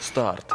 Старт.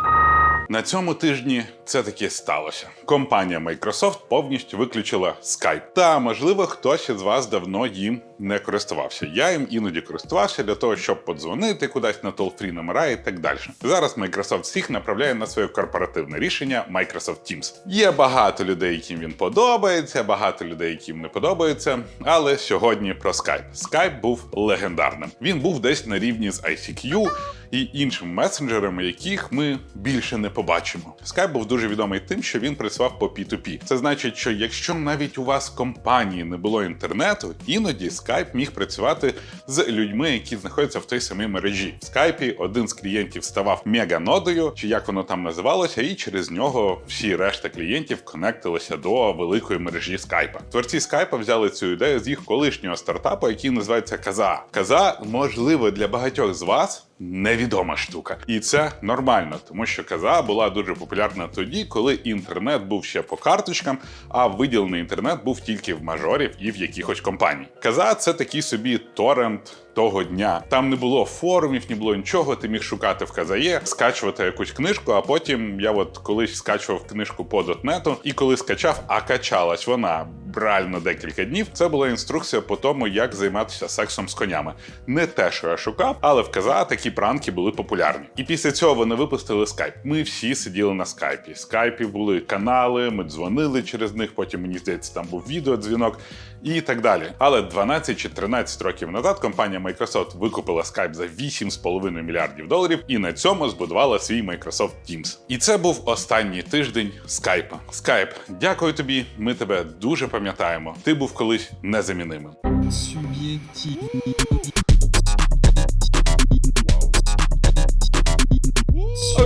На цьому тижні це таки сталося. Компанія Microsoft повністю виключила Skype. Та можливо, хтось із вас давно їм не користувався. Я їм іноді користувався для того, щоб подзвонити кудись на toll-free номера і так далі. Зараз Microsoft всіх направляє на своє корпоративне рішення Microsoft Teams. Є багато людей, яким він подобається, багато людей, яким не подобається. Але сьогодні про Skype. Skype був легендарним. Він був десь на рівні з ICQ і іншими месенджерами, яких ми більше не побачимо. Skype був дуже відомий тим, що він працював по P2P. Це значить, що якщо навіть у вас в компанії не було інтернету, іноді Skype міг працювати з людьми, які знаходяться в той самій мережі. В Skype один з клієнтів ставав меганодою, чи як воно там називалося, і через нього всі решта клієнтів конектилися до великої мережі Skype. Творці Skype взяли цю ідею з їх колишнього стартапу, який називається Каза. Каза, можливо, для багатьох з вас невідома штука, і це нормально, тому що каза була дуже популярна тоді, коли інтернет був ще по карточкам, а виділений інтернет був тільки в мажорів і в якихось компаній. Каза це такий собі торрент. Того дня там не було форумів, не було нічого. Ти міг шукати в Казає, скачувати якусь книжку. А потім я от колись скачував книжку по дотнету, і коли скачав, а качалась вона реально декілька днів. Це була інструкція по тому, як займатися сексом з конями. Не те, що я шукав, але в КЗА такі пранки були популярні. І після цього вони випустили скайп. Ми всі сиділи на скайпі. Скайпі були канали, ми дзвонили через них. Потім мені здається, там був відеодзвінок і так далі. Але 12 чи 13 років назад компанія Microsoft викупила Skype за 8,5 мільярдів доларів і на цьому збудувала свій Microsoft Teams. І це був останній тиждень Skype. Skype, дякую тобі. Ми тебе дуже пам'ятаємо. Ти був колись незамінимим.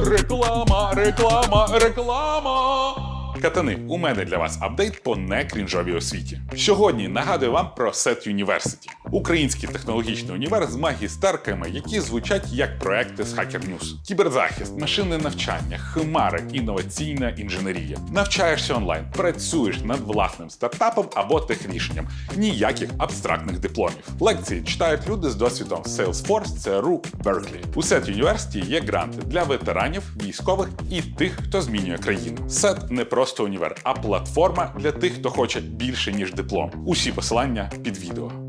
Реклама, реклама, реклама. Катани, у мене для вас апдейт по некрінжовій освіті. Сьогодні нагадую вам про SET University – український технологічний універ з магістерками, які звучать як проекти з Hacker News. Кіберзахист, машинне навчання, химарик, інноваційна інженерія. Навчаєшся онлайн, працюєш над власним стартапом або техрішенням. Ніяких абстрактних дипломів. Лекції читають люди з досвідом Salesforce, CRU, Berkeley. У SET University є гранти для ветеранів, військових і тих, хто змінює країну. SET не просто універ, а платформа для тих, хто хоче більше ніж диплом. Усі посилання під відео.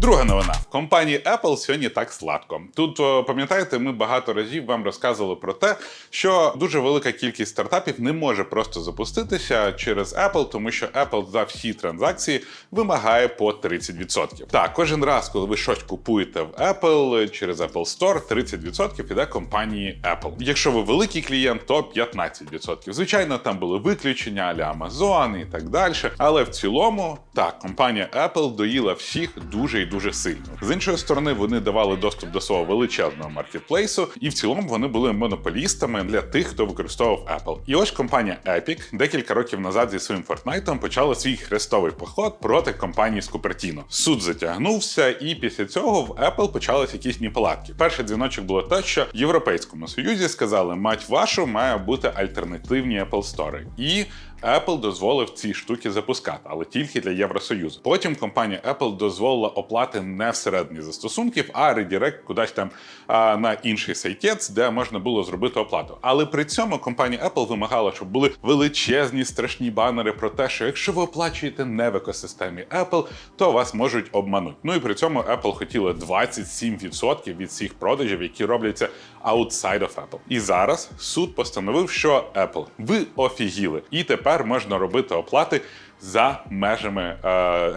Друга новина в компанії Apple сьогодні так сладко. Тут пам'ятаєте, ми багато разів вам розказували про те, що дуже велика кількість стартапів не може просто запуститися через Apple, тому що Apple за всі транзакції вимагає по 30%. Так, кожен раз, коли ви щось купуєте в Apple через Apple Store, 30% іде компанії Apple. Якщо ви великий клієнт, то 15%. Звичайно, там були виключення аля Amazon і так далі. Але в цілому, так, компанія Apple доїла всіх дуже і дуже сильно. З іншої сторони, вони давали доступ до свого величезного маркетплейсу, і в цілому вони були монополістами для тих, хто використовував Apple. І ось компанія Epic декілька років назад зі своїм Fortnite почала свій хрестовий поход проти компанії з Купертіно. Суд затягнувся, і після цього в Apple почались якісь неполадки. Перший дзвіночок було те, що в Європейському Союзі сказали, мать вашу має бути альтернативні Apple Store. І Apple дозволив ці штуки запускати, але тільки для Євросоюзу. Потім компанія Apple дозволила оплати не всередині застосунків, а редірект кудись там а, на інший сайтець, де можна було зробити оплату. Але при цьому компанія Apple вимагала, щоб були величезні страшні банери про те, що якщо ви оплачуєте не в екосистемі Apple, то вас можуть обманути. Ну і при цьому Apple хотіла 27% від всіх продажів, які робляться outside of Apple. І зараз суд постановив, що Apple, ви офігіли, і тепер можна робити оплати. За межами е,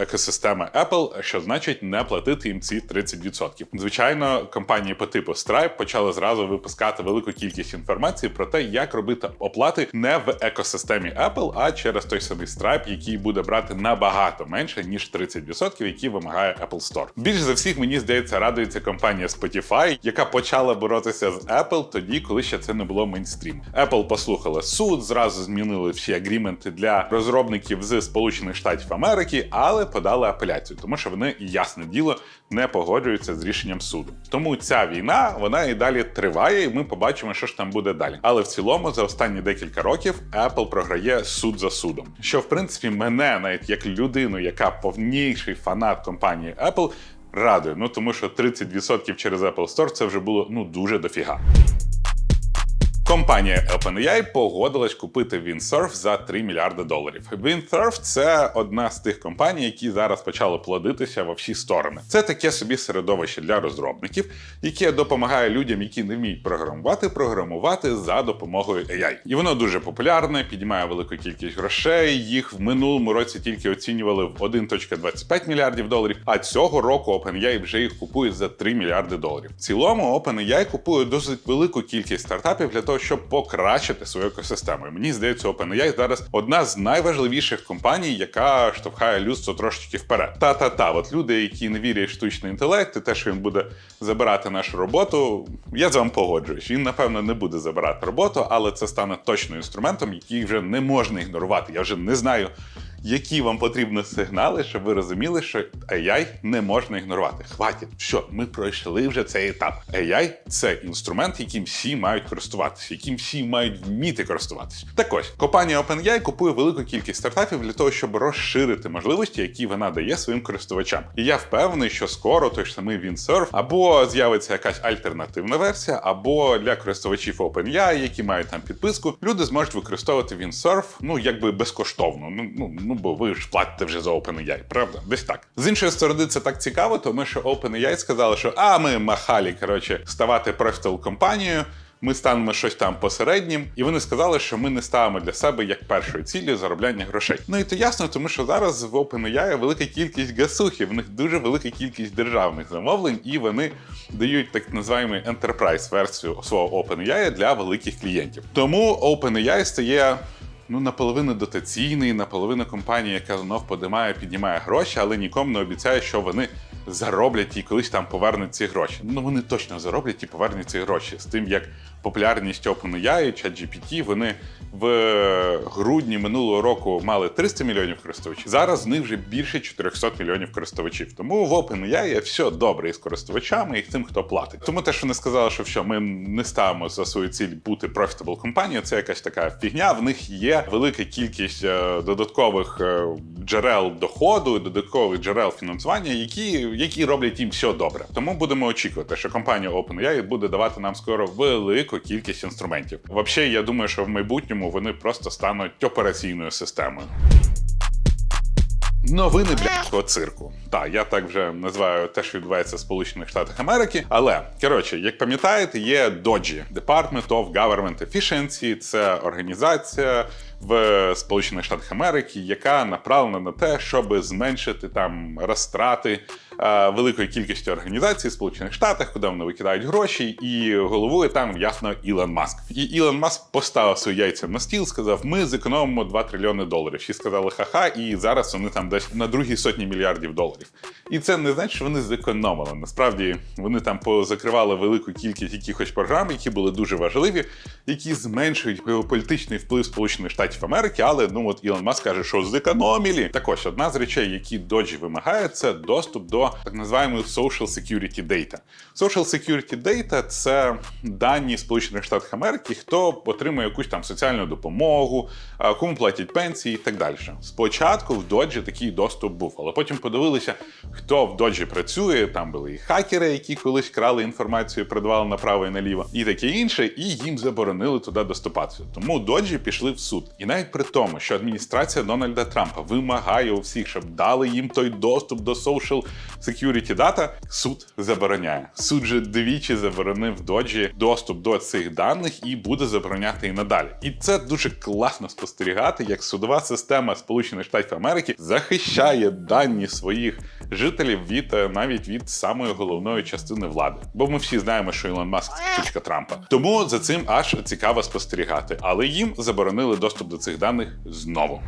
екосистеми Apple, що значить не платити їм ці 30%. Звичайно, компанії по типу Stripe почали зразу випускати велику кількість інформації про те, як робити оплати не в екосистемі Apple, а через той самий Stripe, який буде брати набагато менше ніж 30%, які вимагає Apple Store. Більш за всіх мені здається, радується компанія Spotify, яка почала боротися з Apple тоді, коли ще це не було мейнстрім. Apple послухала суд, зразу змінили всі агріменти для розробників з Сполучених Штатів Америки, але подали апеляцію, тому що вони, ясне діло, не погоджуються з рішенням суду. Тому ця війна вона і далі триває, і ми побачимо, що ж там буде далі. Але в цілому, за останні декілька років Apple програє суд за судом. Що в принципі мене, навіть як людину, яка повніший фанат компанії Apple, радує. Ну тому що 30% через Apple Store це вже було ну дуже дофіга. Компанія OpenAI погодилась купити Windsurf за 3 мільярди доларів. Windsurf – це одна з тих компаній, які зараз почали плодитися во всі сторони. Це таке собі середовище для розробників, яке допомагає людям, які не вміють програмувати, програмувати за допомогою AI. І воно дуже популярне, піднімає велику кількість грошей. Їх в минулому році тільки оцінювали в 1,25 мільярдів доларів. А цього року OpenAI вже їх купує за 3 мільярди доларів. В цілому OpenAI купує досить велику кількість стартапів для того, щоб покращити свою екосистему. І мені здається, OpenAI зараз одна з найважливіших компаній, яка штовхає людство трошечки вперед. Та-та-та, от люди, які не вірять в штучний інтелект, і те, що він буде забирати нашу роботу, я з вами погоджуюсь. Він, напевно, не буде забирати роботу, але це стане точно інструментом, який вже не можна ігнорувати. Я вже не знаю. Які вам потрібні сигнали, щоб ви розуміли, що AI не можна ігнорувати? Хватить, що ми пройшли вже цей етап. AI – це інструмент, яким всі мають користуватися, яким всі мають вміти користуватися. Так ось компанія OpenAI купує велику кількість стартапів для того, щоб розширити можливості, які вона дає своїм користувачам. І я впевнений, що скоро той ж самий Windsurf або з'явиться якась альтернативна версія, або для користувачів OpenAI, які мають там підписку, люди зможуть використовувати Windsurf, ну якби безкоштовно. Ну ну ну бо ви ж платите вже за OpenAI, правда? Десь так. З іншої сторони, це так цікаво, тому що OpenAI сказали, що а ми махалі коротше ставати профітал компанією. Ми станемо щось там посереднім, і вони сказали, що ми не ставимо для себе як першої цілі заробляння грошей. Ну і то ясно, тому що зараз в OpenAI велика кількість гасухів, в них дуже велика кількість державних замовлень, і вони дають так називаємо enterprise версію свого OpenAI для великих клієнтів. Тому OpenAI стає ну наполовину дотаційний, наполовину компанія, яка знов подимає, піднімає гроші, але нікому не обіцяє, що вони зароблять і колись там повернуть ці гроші. Ну вони точно зароблять і повернуть ці гроші з тим, як популярність OpenAI, ChatGPT, вони в грудні минулого року мали 300 мільйонів користувачів. Зараз в них вже більше 400 мільйонів користувачів. Тому в OpenAI все добре із користувачами і тим, хто платить. Тому те, що вони сказали, що що ми не ставимо за свою ціль бути profitable компанією, це якась така фігня. В них є велика кількість е, додаткових е, джерел доходу, додаткових джерел фінансування, які, які роблять їм все добре. Тому будемо очікувати, що компанія OpenAI буде давати нам скоро велику кількість інструментів. Взагалі, я думаю, що в майбутньому вони просто стануть операційною системою. Новини блядського цирку. Так, я так вже називаю те, що відбувається в Сполучених Штатах Америки. Але коротше, як пам'ятаєте, є DOGE – Department of Government Efficiency. Це організація в Сполучених Штатах Америки, яка направлена на те, щоб зменшити там розтрати е, великої кількості організацій в Сполучених Штатах, куди вони викидають гроші, і головує там ясно Ілон Маск. І Ілон Маск поставив свої яйця на стіл, сказав: Ми зекономимо 2 трильйони доларів. Всі сказали ха-ха, і зараз вони там десь на другій сотні мільярдів доларів. І це не значить, що вони зекономили. Насправді вони там позакривали велику кількість якихось програм, які були дуже важливі, які зменшують геополітичний вплив Сполучених Штатів Америки. Але ну от Ілон Маск каже, що зекономілі. Так ось одна з речей, які Доджі вимагає, це доступ до так називаємої social security data. Social security data – це дані Сполучених Штатів Америки, хто отримує якусь там соціальну допомогу, кому платять пенсії і так далі. Спочатку в Доджі такий доступ був, але потім подивилися, хто в Доджі працює. Там були і хакери, які колись крали інформацію, продавали направо і наліво, і таке інше, і їм заборонили туди доступатися. Тому Доджі пішли в суд. І навіть при тому, що адміністрація Дональда Трампа вимагає у всіх, щоб дали їм той доступ до social security data, суд забороняє. Суд же двічі заборонив Доджі доступ до цих даних і буде забороняти і надалі. І це дуже класно спостерігати, як судова система Сполучених Штатів Америки захищає дані своїх жителів від е, навіть від самої головної частини влади. Бо ми всі знаємо, що Ілон Маск це ключка Трампа. Тому за цим аж цікаво спостерігати. Але їм заборонили доступ до цих даних знову.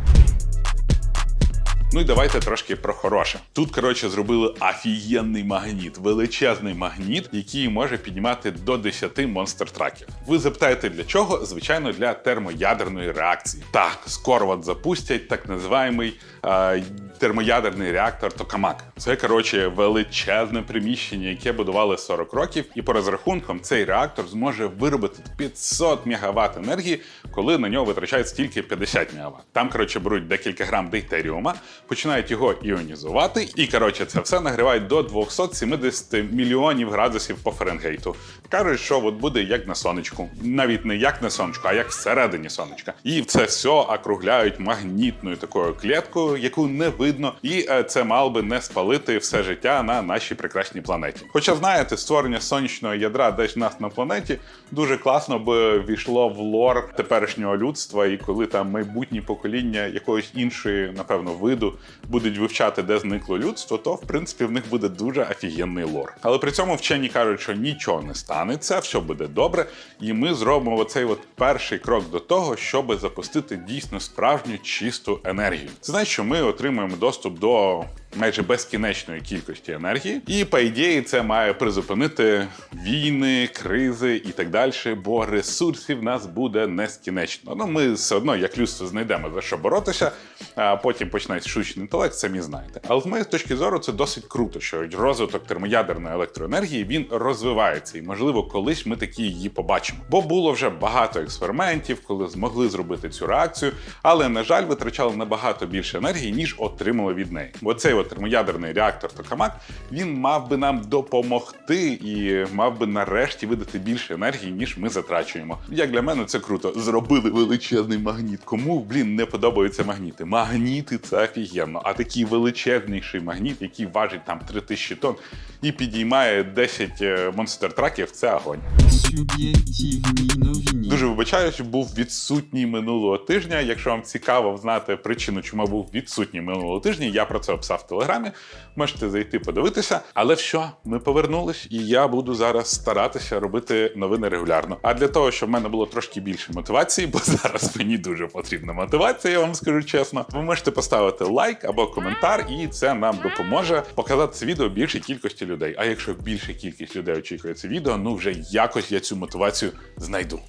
Ну і давайте трошки про хороше. Тут, коротше, зробили офігенний магніт, величезний магніт, який може піднімати до 10 монстр-траків. Ви запитаєте для чого? Звичайно, для термоядерної реакції. Так, скоро от запустять так називаємий е, термоядерний реактор Токамак. Це коротше величезне приміщення, яке будували 40 років, і по розрахункам цей реактор зможе виробити 500 МВт енергії, коли на нього витрачається тільки 50 МВт. Там, коротше, беруть декілька грам дейтеріума, починають його іонізувати. І коротше, це все нагрівають до 270 мільйонів градусів по Фаренгейту. Кажуть, що от буде як на сонечку, навіть не як на сонечку, а як всередині сонечка. І це все округляють магнітною такою клеткою, яку не видно, і е, це мало би не спалити все життя на нашій прекрасній планеті. Хоча знаєте, створення сонячного ядра десь в нас на планеті дуже класно би війшло в лор теперішнього людства, і коли там майбутні покоління якоїсь іншої, напевно, виду будуть вивчати, де зникло людство, то в принципі в них буде дуже офігенний лор. Але при цьому вчені кажуть, що нічого не станеться, все буде добре, і ми зробимо оцей от перший крок до того, щоб запустити дійсно справжню чисту енергію. Це значить, що ми отримуємо доступ до майже безкінечної кількості енергії, і по ідеї це має призупинити війни, кризи і так далі, бо ресурсів нас буде нескінечно. Ну ми все одно, як людство, знайдемо за що боротися, а потім почнеться штучний інтелект, самі знаєте. Але з моєї точки зору це досить круто, що розвиток термоядерної електроенергії він розвивається, і можливо, колись ми такі її побачимо. Бо було вже багато експериментів, коли змогли зробити цю реакцію, але на жаль, витрачали набагато більше енергії, ніж отримали від неї. Бо цей от термоядерний реактор Токамак він мав би нам допомогти і мав би нарешті видати більше енергії, ніж ми затрачуємо. Як для мене це круто. Зробили величезний магніт. Кому блін не подобаються магніти? Магніти це офігенно. А такий величезніший магніт, який важить там 3000 тонн і підіймає 10 монстер траків, це огонь. Дуже вибачаюсь, був відсутній минулого тижня. Якщо вам цікаво знати причину, чому був відсутній минулого тижня, я про це описав в телеграмі. Можете зайти подивитися. Але що, ми повернулись, і я буду зараз старатися робити новини регулярно. А для того, щоб в мене було трошки більше мотивації, бо зараз мені дуже потрібна мотивація, я вам скажу чесно. Ви можете поставити лайк або коментар, і це нам допоможе показати це відео більшій кількості людей. А якщо більша кількість людей очікує це відео, ну вже якось я цю мотивацію знайду.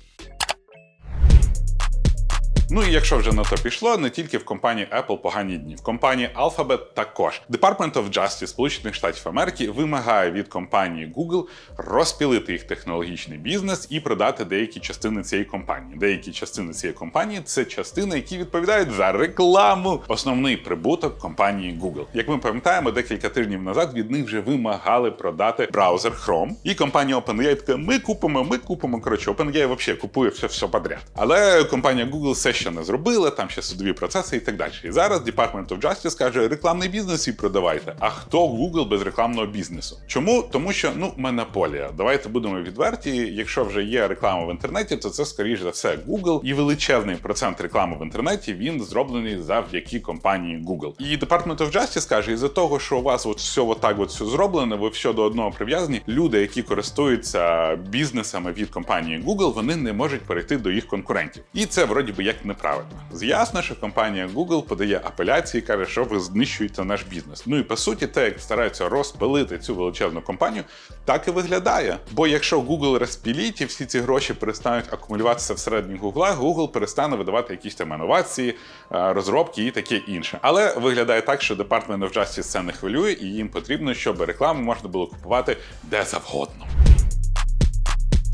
Ну і якщо вже на то пішло, не тільки в компанії Apple погані дні, в компанії Alphabet також. Department of Justice Сполучених Штатів Америки вимагає від компанії Google розпілити їх технологічний бізнес і продати деякі частини цієї компанії. Деякі частини цієї компанії це частини, які відповідають за рекламу. Основний прибуток компанії Google. Як ми пам'ятаємо, декілька тижнів назад від них вже вимагали продати браузер Chrome. І компанія OpenAI така, ми купимо, ми купимо. Коротше, OpenAI взагалі купує все, все подряд. Але компанія Google все ще не зробила, там ще судові процеси і так далі. І зараз Department of Justice каже, рекламний бізнес і продавайте. А хто Google без рекламного бізнесу? Чому? Тому що ну монополія. Давайте будемо відверті. Якщо вже є реклама в інтернеті, то це скоріш за все Google. І величезний процент реклами в інтернеті він зроблений завдяки компанії Google. І Department of Justice каже, із-за того, що у вас от все отак от все зроблено, ви все до одного прив'язані. Люди, які користуються бізнесами від компанії Google, вони не можуть перейти до їх конкурентів. І це вроді би як неправильно. З'ясно, що компанія Google подає апеляції, і каже, що ви знищуєте наш бізнес. Ну і по суті, те, як стараються розпилити цю величезну компанію, так і виглядає. Бо якщо Google розпіліть і всі ці гроші перестануть акумулюватися всередині Google, Google перестане видавати якісь там інновації, е, розробки і таке інше. Але виглядає так, що Department of Justice це не хвилює, і їм потрібно, щоб рекламу можна було купувати де завгодно.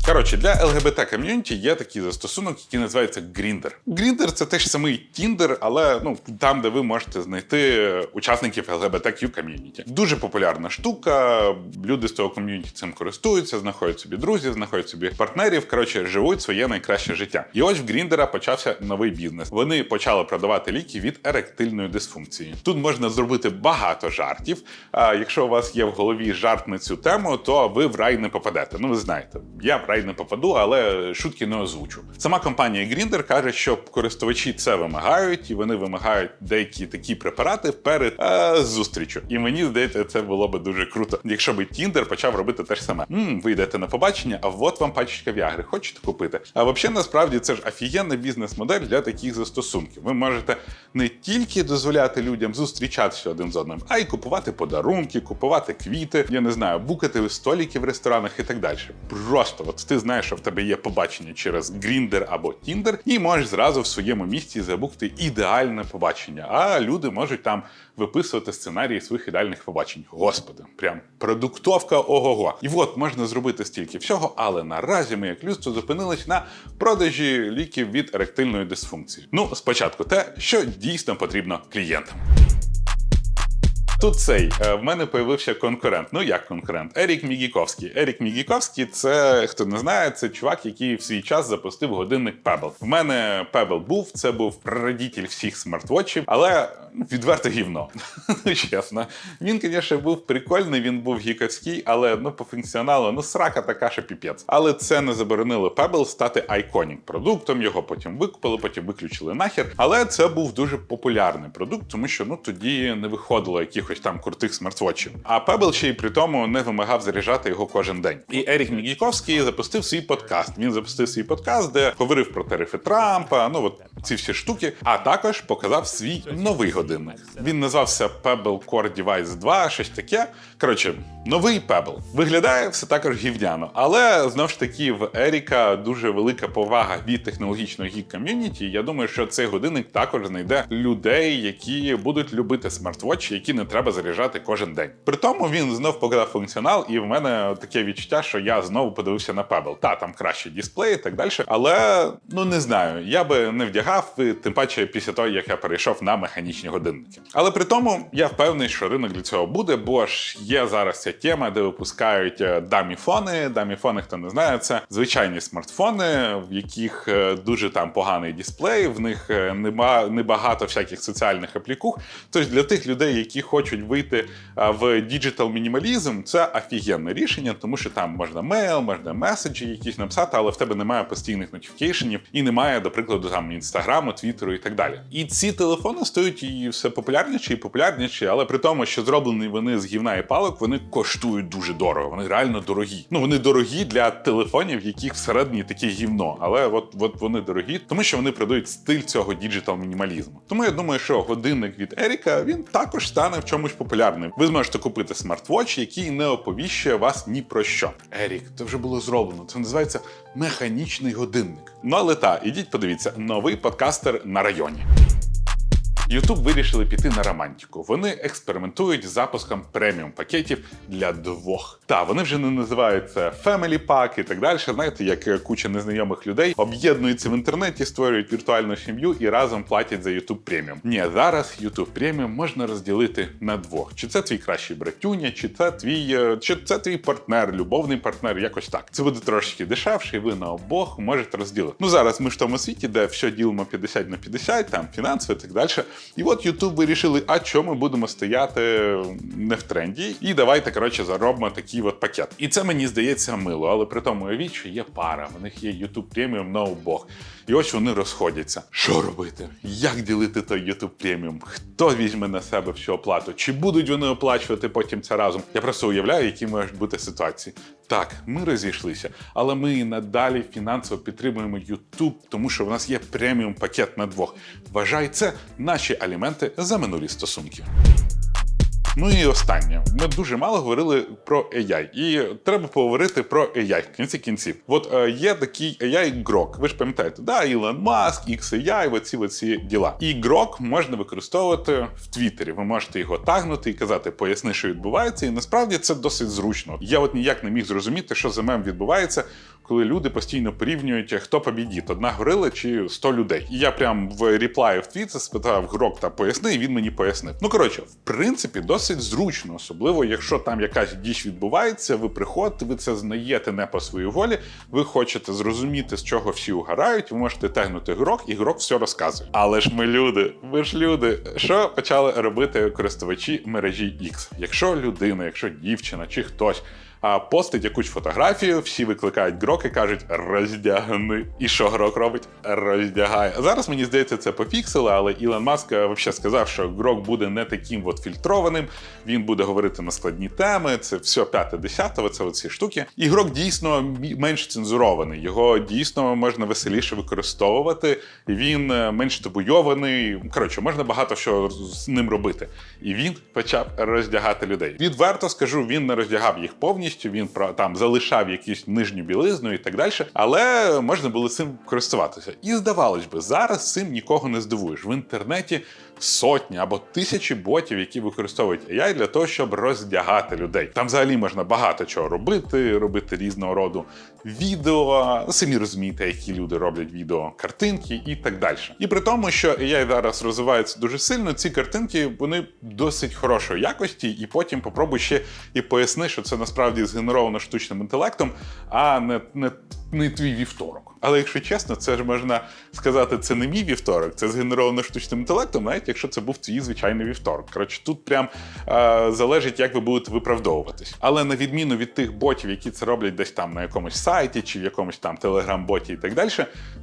Коротше, для ЛГБТ ком'юніті є такий застосунок, який називається Grindr. Grindr – це теж самий Tinder, але ну там, де ви можете знайти учасників LGBTQ ком'юніті. Дуже популярна штука. Люди з цього ком'юніті цим користуються, знаходять собі друзів, знаходять собі партнерів. Коротше, живуть своє найкраще життя. І ось в Grindr почався новий бізнес. Вони почали продавати ліки від еректильної дисфункції. Тут можна зробити багато жартів. А якщо у вас є в голові жарт на цю тему, то ви в рай не попадете. Ну ви знаєте, я в рай не попаду, але шутки не озвучу. Сама компанія Grindr каже, що користувачі це вимагають, і вони вимагають деякі такі препарати перед е, зустрічю. І мені здається, це було би дуже круто, якщо би Tinder почав робити те ж саме. Мм, ви йдете на побачення, а от вам пачечка Віагри, хочете купити? А взагалі, насправді це ж офігенна бізнес-модель для таких застосунків. Ви можете не тільки дозволяти людям зустрічатися один з одним, а й купувати подарунки, купувати квіти, я не знаю, букати столики в ресторанах і так далі. Просто от ти знаєш, що в тебе є побачення через Grindr або Tinder, і можеш зразу в своєму місті забукти ідеальне побачення. А люди можуть там виписувати сценарії своїх ідеальних побачень. Господи, прям продуктовка ого-го. І от можна зробити стільки всього, але наразі ми, як людство, зупинились на продажі ліків від еректильної дисфункції. Ну, спочатку те, що дійсно потрібно клієнтам. Тут цей е, в мене появився конкурент. Ну як конкурент? Ерік Мігіковський. Ерік Мігіковський це хто не знає, це чувак, який в свій час запустив годинник Pebble. В мене Pebble був, це був прародитель всіх смартвотчів, але відверто гівно. Чесно. Він, звісно, був прикольний, він був гіковський, але ну по функціоналу, ну срака така, що піпець. Але це не заборонило Pebble стати айконік продуктом. Його потім викупили, потім виключили нахер. Але це був дуже популярний продукт, тому що ну тоді не виходило якихось там крутих смартвотчів. А Pebble ще й при тому не вимагав заряджати його кожен день. І Ерік Мігіковський запустив свій подкаст. Він запустив свій подкаст, де говорив про тарифи Трампа. Ну от ці всі штуки. А також показав свій новий годинник. Він назвався Pebble Core Device 2, щось таке. Коротше, новий Pebble. Виглядає все також гівняно, але знову ж таки в Еріка дуже велика повага від технологічного гік ком'юніті. Я думаю, що цей годинник також знайде людей, які будуть любити смартвотчі, які не треба заряджати кожен день. При тому він знов показав функціонал, і в мене таке відчуття, що я знову подивився на Pebble. Та там краще дисплей і так далі. Але ну не знаю, я би не вдягав, і тим паче після того, як я перейшов на механічні годинники. Але при тому я впевнений, що ринок для цього буде, бо ж є зараз ця тема, де випускають е, даміфони. Даміфони, хто не знає, це звичайні смартфони, в яких е, дуже там поганий дисплей, в них е, нема небагато всяких соціальних аплікух. Тож для тих людей, які хочуть вийти в діджитал мінімалізм, це офігенне рішення, тому що там можна мейл, можна меседжі якісь написати, але в тебе немає постійних нотифікейшенів і немає, до прикладу, там інстаграму, твіттеру і так далі. І ці телефони стають і все популярніші і популярніші, але при тому, що зроблені вони з гівна і палок, вони коштують дуже дорого. Вони реально дорогі. Ну вони дорогі для телефонів, яких всередині таке гівно. Але от, от вони дорогі, тому що вони продають стиль цього діджитал мінімалізму. Тому я думаю, що годинник від Еріка він також стане в чомусь популярним. Ви зможете купити смартвотч, який не оповіщує вас ні про що. Ерік, це вже було зроблено. Це називається механічний годинник. Ну але та, ідіть, подивіться, новий подкастер на районі. YouTube вирішили піти на романтику. Вони експериментують з запуском преміум пакетів для двох. Та вони вже не називаються Family Pack і так далі. Знаєте, як куча незнайомих людей об'єднуються в інтернеті, створюють віртуальну сім'ю і разом платять за YouTube преміум. Ні, зараз YouTube преміум можна розділити на двох. Чи це твій кращий братюня, чи це твій, е, чи це твій партнер, любовний партнер, якось так. Це буде трошки дешевше, і ви на обох можете розділити. Ну зараз ми ж в тому світі, де все ділимо 50 на 50, там фінансово і так далі. І от YouTube вирішили, а чому ми будемо стояти не в тренді? І давайте, коротше, заробимо такий от пакет. І це мені здається мило, але при тому уявіть, що є пара, в них є YouTube преміум на обох. І ось вони розходяться. Що робити? Як ділити той YouTube преміум? Хто візьме на себе всю оплату? Чи будуть вони оплачувати потім це разом? Я просто уявляю, які можуть бути ситуації. Так, ми розійшлися, але ми і надалі фінансово підтримуємо YouTube, тому що в нас є преміум пакет на двох. Вважай це наші аліменти за минулі стосунки. Ну і останнє. Ми дуже мало говорили про AI, і треба поговорити про AI в кінці кінців. От е, є такий AI Grok. Ви ж пам'ятаєте, да, Ілон Маск, XAI, оці оці діла. І Grok можна використовувати в Твіттері. Ви можете його тагнути і казати, поясни, що відбувається. І насправді це досить зручно. Я от ніяк не міг зрозуміти, що за мем відбувається. Коли люди постійно порівнюють, хто побідіть, одна горила чи 100 людей. І я прям в реплаї в твіт спитав Грок та поясни, і він мені пояснив. Ну коротше, в принципі, досить зручно, особливо якщо там якась діч відбувається, ви приходите, ви це знаєте не по своїй волі. Ви хочете зрозуміти, з чого всі угорають, ви можете тегнути грок, і грок все розказує. Але ж ми люди, ви ж люди. Що почали робити користувачі мережі X? Якщо людина, якщо дівчина чи хтось постить якусь фотографію, всі викликають грок і кажуть роздягни. І що грок робить? Роздягає. Зараз мені здається, це пофіксили, але Ілон Маск взагалі сказав, що грок буде не таким от фільтрованим. Він буде говорити на складні теми. Це все п'яте десяте, це оці штуки. І грок дійсно менш цензурований. Його дійсно можна веселіше використовувати. Він е, менш табуйований. Коротше, можна багато що з ним робити. І він почав роздягати людей. Відверто скажу, він не роздягав їх повністю. Повністю. Він там залишав якусь нижню білизну і так далі, але можна було цим користуватися. І здавалось би, зараз цим нікого не здивуєш. В інтернеті сотні або тисячі ботів, які використовують AI для того, щоб роздягати людей. Там взагалі можна багато чого робити, робити різного роду відео, самі розумієте, які люди роблять відео, картинки і так далі. І при тому, що AI зараз розвивається дуже сильно, ці картинки вони досить хорошої якості, і потім попробуй ще і поясни, що це насправді згенеровано штучним інтелектом, а не, не, не твій вівторок. Але якщо чесно, це ж можна сказати, це не мій вівторок, це згенеровано штучним інтелектом, навіть якщо це був твій звичайний вівторок. Коротше, тут прям е, залежить, як ви будете виправдовуватись. Але на відміну від тих ботів, які це роблять десь там на якомусь сайті чи в якомусь там телеграм-боті і так далі,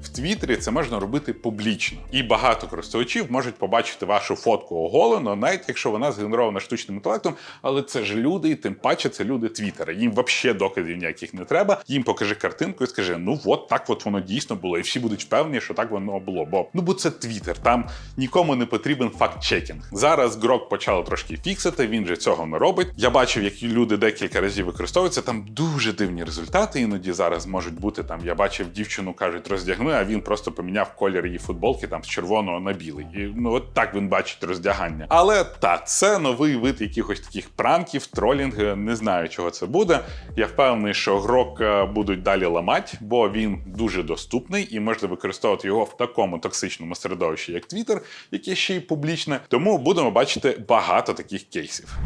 в Твіттері це можна робити публічно. І багато користувачів можуть побачити вашу фотку оголено, навіть якщо вона згенерована штучним інтелектом, але це ж люди, і тим паче це люди Твіттера. Їм взагалі доказів ніяких не треба. Їм покажи картинку і скажи: ну от так от воно дійсно було, і всі будуть впевнені, що так воно було. Бо ну бо це Твіттер, там нікому не потрібен факт-чекінг. Зараз Грок почало трошки фіксити. Він же цього не робить. Я бачив, як люди декілька разів використовуються. Там дуже дивні результати. Іноді зараз можуть бути там. Я бачив дівчину, кажуть, роздягни, а він просто поміняв колір її футболки там з червоного на білий. І ну от так він бачить роздягання. Але та це новий вид якихось таких пранків, тролінг. Не знаю, чого це буде. Я впевнений, що грок е, будуть далі ламати, бо він дуже доступний і можна використовувати його в такому токсичному середовищі, як Twitter, яке ще й публічне. Тому будемо бачити багато таких кейсів.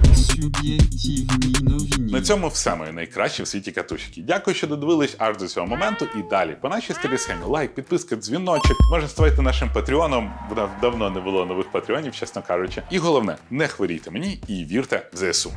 На цьому все мої найкращі в світі катусики. Дякую, що додивились аж до цього моменту. І далі по нашій старій схемі лайк, підписка, дзвіночок. Можна ставати нашим патреоном. Бо давно не було нових патреонів, чесно кажучи. І головне, не хворійте мені і вірте в ЗСУ.